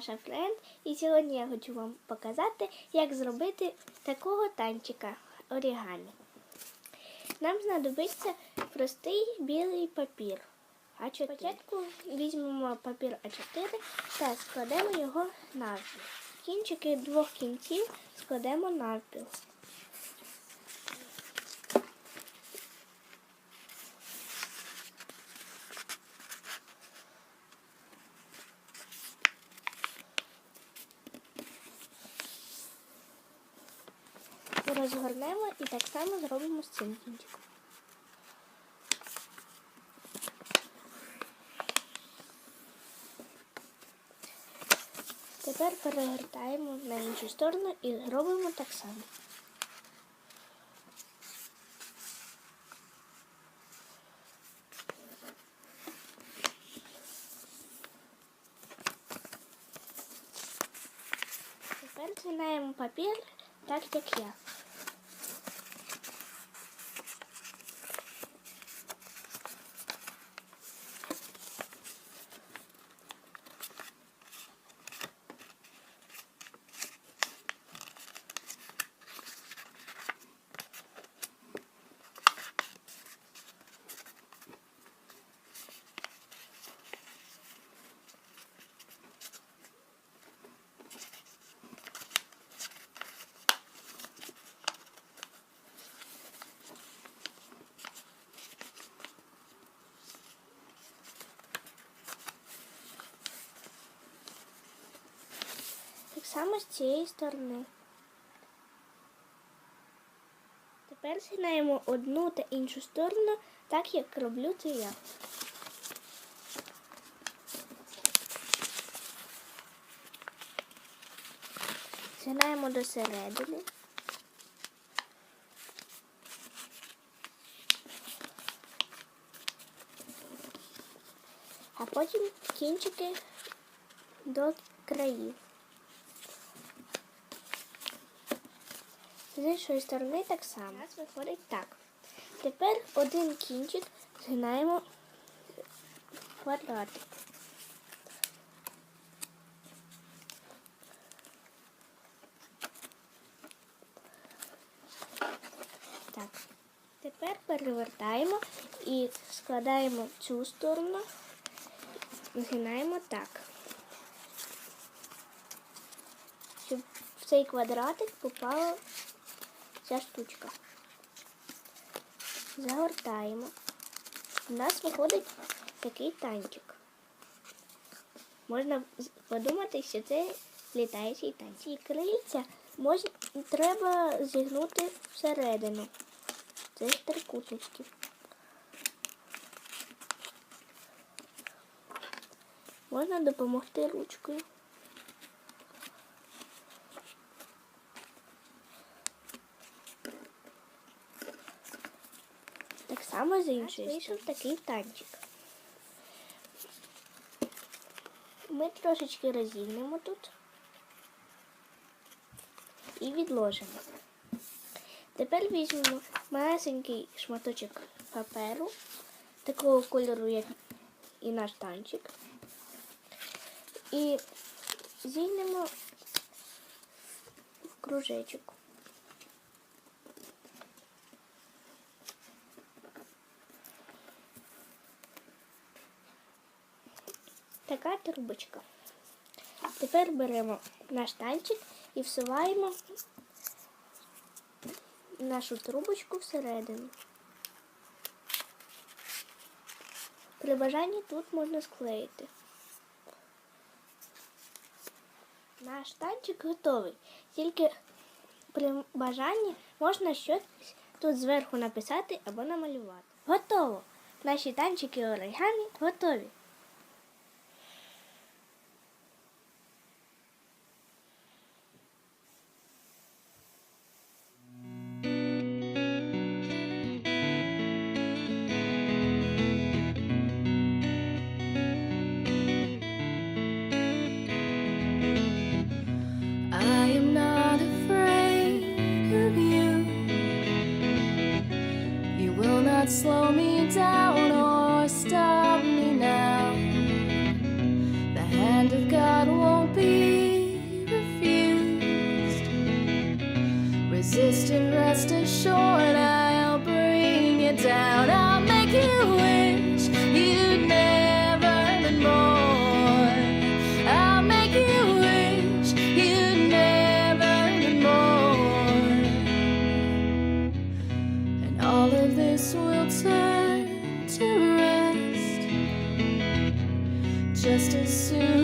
Даша Френд, і сьогодні я хочу вам показати, як зробити такого танчика орігамі. Нам знадобиться простий білий папір. А4. Спочатку візьмемо папір А4 та складемо його навпіл. Кінчики двох кінців складемо навпіл. Розгорнемо і так само зробимо з цим кінчиком. Тепер перегортаємо на іншу сторону і робимо так само. Тепер згинаємо папір так, як я. Так само з цієї сторони. Тепер згинаємо одну та іншу сторону, так як роблю це я. Згинаємо до середини. А потім кінчики до країв. З іншої сторони так само. У нас виходить так. Тепер один кінчик згинаємо в квадратик. Так. Тепер перевертаємо і складаємо цю сторону, згинаємо так. Щоб в цей квадратик попала ця штучка. Загортаємо. У нас виходить такий танчик. Можна подумати, що це літаючий танчик. Ці крильця треба зігнути всередину. Це ж трикутнички. Можна допомогти ручкою. Само з іншої. Вийшов такий танчик. Ми трошечки розігнемо тут і відложимо. Тепер візьмемо малесенький шматочок паперу, такого кольору, як і наш танчик. І зігнемо в кружечок. Така трубочка. Тепер беремо наш танчик і всуваємо нашу трубочку всередину. При бажанні тут можна склеїти. Наш танчик готовий. Тільки при бажанні можна щось тут зверху написати або намалювати. Готово! Наші танчики оригамі готові. not slow me down or stop me now. The hand of God won't be refused. Resist and rest assured, I'll bring it down. I'll just as soon